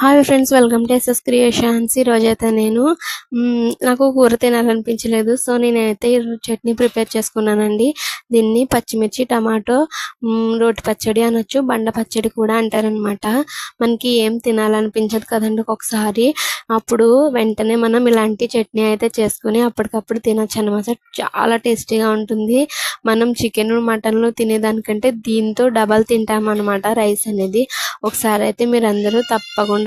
Hi friends welcome to S S creations ఈరోజైతే నేను నాకు కూర తినాలనిపించలేదు. సో నేనైతే చట్నీ ప్రిపేర్ చేసుకున్నానండి. దీన్ని పచ్చిమిర్చి టమాటో రోటి పచ్చడి అనొచ్చు బండ పచ్చడి కూడా అంటారనమాట. మనకి ఏం తినాలనిపించదు కదండి ఒకసారి అప్పుడు వెంటనే మనం ఇలాంటి చట్నీ అయితే చేసుకుని అప్పటికప్పుడు తినొచ్చు అనమాట చాలా టేస్టీగా ఉంటుంది. మనం చికెన్ మటన్లు తినేదానికంటే దీంతో డబల్ తింటాం రైస్ అనేది. ఒకసారి అయితే మీరు అందరూ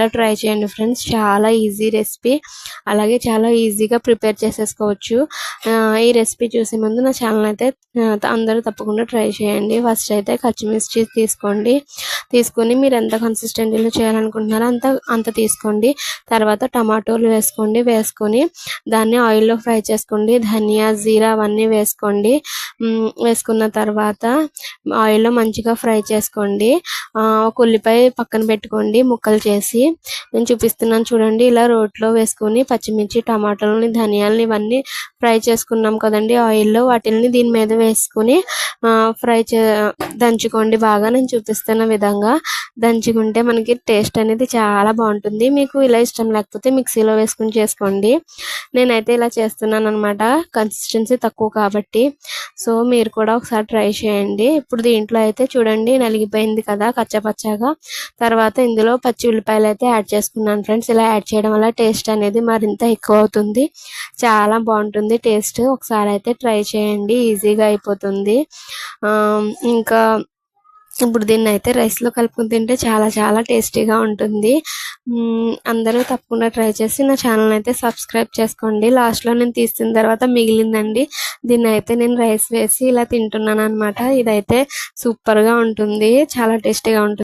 తప్పకుండా ట్రై చేయండి ఫ్రెండ్స్. చాలా ఈజీ రెసిపీ. అలాగే చాలా ఈజీగా ప్రిపేర్ చేసేసుకోవచ్చు. ఈ రెసిపీ చూసే ముందు నా ఛానల్ అయితే అందరూ తప్పకుండా ట్రై చేయండి. ఫస్ట్ అయితే పచ్చిమిర్చి తీసుకోండి. తీసుకొని మీరు ఎంత కన్సిస్టెంటీలో చేయాలనుకుంటున్నారో అంత అంత తీసుకోండి. తర్వాత టమాటోలు వేసుకోండి. వేసుకొని దాన్ని ఆయిల్లో ఫ్రై చేసుకోండి. ధనియా జీరా అవన్నీ వేసుకోండి. వేసుకున్న తర్వాత ఆయిల్లో మంచిగా ఫ్రై చేసుకోండి. ఒక ఉల్లిపాయ పక్కన పెట్టుకోండి. ముక్కలు చేసి నేను చూపిస్తున్నాను చూడండి. ఇలా రోట్లో వేసుకొని పచ్చిమిర్చి టమాటాలని ధనియాలని ఇవన్నీ ఫ్రై చేసుకున్నాం కదండి. ఆయిల్లో వాటిని దీని మీద వేసుకొని ఫ్రై చే దంచుకోండి బాగా. నేను చూపిస్తున్న విధంగా దంచుకుంటే మనకి టేస్ట్ అనేది చాలా బాగుంటుంది. మీకు ఇలా ఇష్టం లేకపోతే మిక్సీలో వేసుకుని చేసుకోండి. నేనైతే ఇలా చేస్తున్నాను అనమాట కన్సిస్టెన్సీ తక్కువ కాబట్టి. సో మీరు కూడా ఒకసారి ట్రై చేయండి. ఇప్పుడు దీంట్లో అయితే చూడండి నలిగిపోయింది కదా కచ్చపచ్చగా. తర్వాత ఇందులో పచ్చి ఉల్లిపాయలు అయితే అయితే యాడ్ చేసుకున్నాను ఫ్రెండ్స్. ఇలా యాడ్ చేయడం వల్ల టేస్ట్ అనేది మరింత ఎక్కువ అవుతుంది. చాలా బాగుంటుంది టేస్ట్. ఒకసారి అయితే ట్రై చేయండి. ఈజీగా అయిపోతుంది. ఇంకా ఇప్పుడు దీన్ని అయితే రైస్లో కలుపుకుని తింటే చాలా చాలా టేస్టీగా ఉంటుంది. అందరూ తప్పకుండా ట్రై చేసి నా ఛానల్ అయితే సబ్స్క్రైబ్ చేసుకోండి. లాస్ట్లో నేను తీసిన తర్వాత మిగిలిందండి. దీన్ని అయితే నేను రైస్ వేసి ఇలా తింటున్నాను అనమాట ఇదైతే సూపర్గా ఉంటుంది. చాలా టేస్టీగా ఉంటుంది.